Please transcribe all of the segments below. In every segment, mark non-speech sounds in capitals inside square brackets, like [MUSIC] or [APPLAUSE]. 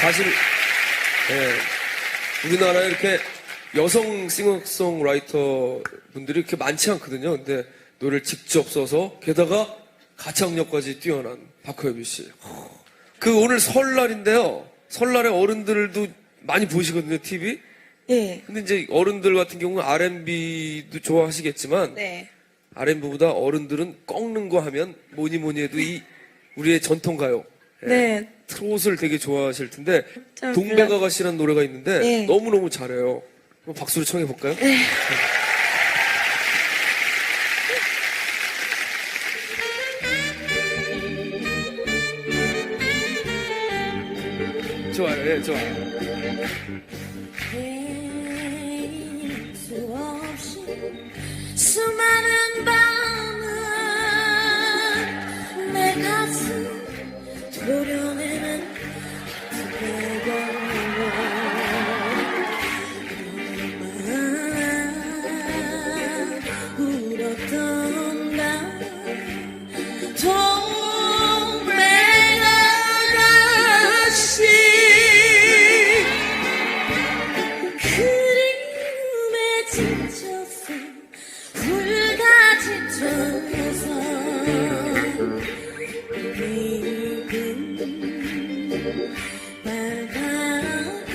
사실 예, 우리나라에 이렇게 여성 싱어송라이터 분들이 그렇게 많지 않거든요. 근데 노래를 직접 써서 게다가 가창력까지 뛰어난 박호엽이 씨. 그 오늘 설날인데요. 설날에 어른들도 많이 보시거든요, TV. 네. 근데 이제 어른들 같은 경우는 R&B도 좋아하시겠지만 네. R&B보다 어른들은 꺾는 거 하면 뭐니 뭐니 해도 이 우리의 전통 가요. 예, 네. 트롯을 되게 좋아하실 텐데 좀 동백아가씨라는 노래가 있는데 네. 너무너무 잘해요. 한번 박수를 청해 볼까요? 좋아요, 예, 좋아요. 지쳐서 불같이 져서 늙은 발가락에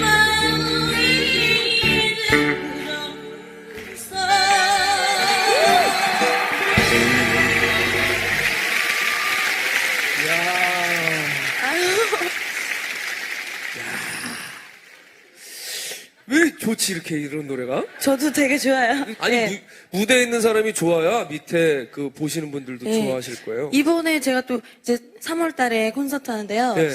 마음이 들었어 왜 좋지 이렇게 이런 노래가? 저도 되게 좋아요. 아니 네. 무, 무대에 있는 사람이 좋아야 밑에 그 보시는 분들도 네. 좋아하실 거예요. 이번에 제가 또 이제 3월 달에 콘서트 하는데요. 네.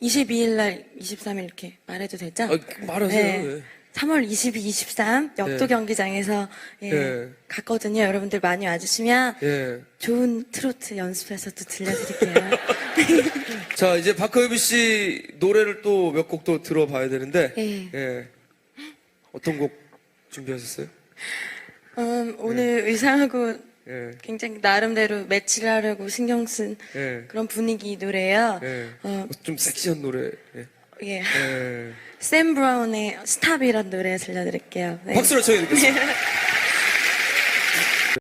22일 날, 23일 이렇게 말해도 되죠? 아, 말하세요. 네. 3월 22, 23 역도 네. 경기장에서 예, 네. 갔거든요. 여러분들 많이 와주시면 예. 좋은 트로트 연습해서 또 들려드릴게요. [LAUGHS] 자 이제 박하유비 씨 노래를 또 몇 곡 또 들어봐야 되는데 예. 예. 어떤 곡 준비하셨어요? 음, 오늘 의상하고 예. 굉장히 나름대로 매치를 하려고 신경 쓴 예. 그런 분위기 노래예요. 예. 어, 좀 섹시한 노래. 예. 예. 예. 샘 브라운의 스탑이란 노래 들려드릴게요. 네. 박수로 청해 드리겠습니다.